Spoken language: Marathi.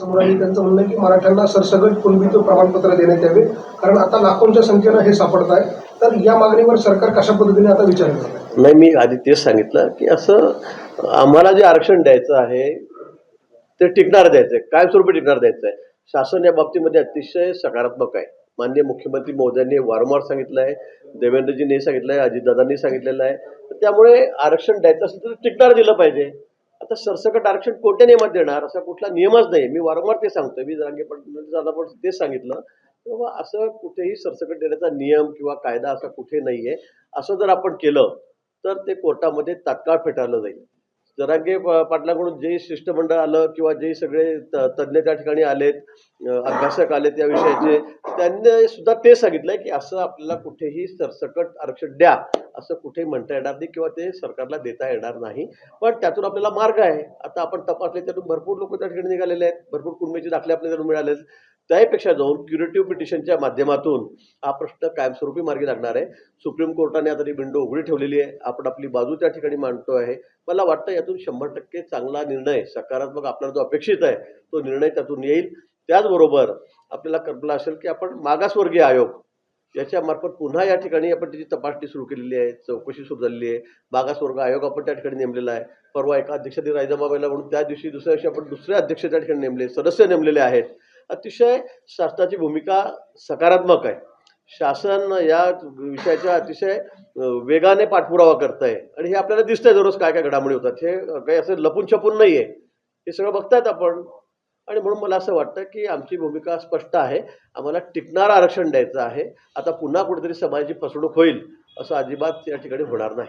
समोर आली त्यांचं म्हणणं की मराठ्यांना सरसगट कुणबीचं प्रमाणपत्र देण्यात यावे. कारण आता लाखोंच्या संख्येनं हे सापडत आहे तर या मागणीवर सरकार कशा पद्धतीने आता विचार करत नाही मी आधी तेच सांगितलं की असं आम्हाला जे आरक्षण द्यायचं आहे ते टिकणार द्यायचं आहे कायमस्वरूपी टिकणार द्यायचं आहे शासन या बाबतीमध्ये अतिशय सकारात्मक आहे. माननीय मुख्यमंत्री महोदयांनी वारंवार सांगितलं आहे. देवेंद्रजींनी सांगितलं आहे. अजितदादांनी सांगितलेलं आहे. त्यामुळे आरक्षण द्यायचं असेल तर टिकणार दिलं पाहिजे. आता सरसकट आरक्षण कोणत्या नियमात देणार असा कुठला नियमच नाही. मी वारंवार ते सांगतोय. मी जरांगे पण दादा पण तेच सांगितलं. बाबा असं कुठेही सरसकट देण्याचा नियम किंवा कायदा असा कुठे नाहीये. असं जर आपण केलं तर ते कोर्टामध्ये तात्काळ फेटाळलं जाईल. जरांगे पाटलाकडून जे शिष्टमंडळ आलं किंवा जे सगळे तज्ज्ञ त्या ठिकाणी आलेत अभ्यासक आलेत या विषयाचे त्यांनी सुद्धा ते सांगितलंय की असं आपल्याला कुठेही सरसकट आरक्षण द्या. असं कुठेही म्हणता येणार नाही किंवा ते सरकारला देता येणार नाही. पण त्यातून आपल्याला मार्ग आहे. आता आपण तपासले त्यातून भरपूर लोक त्या ठिकाणी निघालेले आहेत. भरपूर कुणबीचे दाखले आपल्याला मिळाले त्याहीपेक्षा त्यापेक्षा जाऊन क्युरेटिव्ह पिटिशनच्या माध्यमातून हा प्रश्न कायमस्वरूपी मार्गी लागणार आहे. सुप्रीम कोर्टाने आता ती विंडो उघडी ठेवलेली आहे. आपण आपली बाजू त्या ठिकाणी मांडतो आहे. मला वाटतं यातून शंभर टक्के चांगला निर्णय सकारात्मक आपल्याला जो अपेक्षित आहे तो निर्णय त्यातून येईल. त्याचबरोबर आपल्याला कल्पना असेल की आपण मागासवर्गीय आयोग याच्यामार्फत पुन्हा या ठिकाणी आपण त्याची तपासणी सुरू केलेली आहे. चौकशी सुरू झालेली आहे. मागासवर्ग आयोग आपण त्या ठिकाणी नेमलेला आहे. परवा एका अध्यक्षांनी राजीनामा म्हणून त्या दिवशी दुसऱ्या दिवशी आपण दुसरे अध्यक्ष त्या ठिकाणी नेमले सदस्य नेमलेले आहेत. अतिशय शासनाची भूमिका सकारात्मक आहे. शासन या विषयाच्या अतिशय वेगाने पाठपुरावा करत आहे आणि हे आपल्याला दिसतंय दररोज काय काय घडामोडी होतात. हे काही असं लपून छपून नाही आहे हे सगळं बघतायत आपण. आणि म्हणून मला असं वाटतं की आमची भूमिका स्पष्ट आहे. आम्हाला टिकणारं आरक्षण द्यायचं आहे. आता पुन्हा कुठेतरी समाजाची फसवणूक होईल असं अजिबात या ठिकाणी होणार नाही.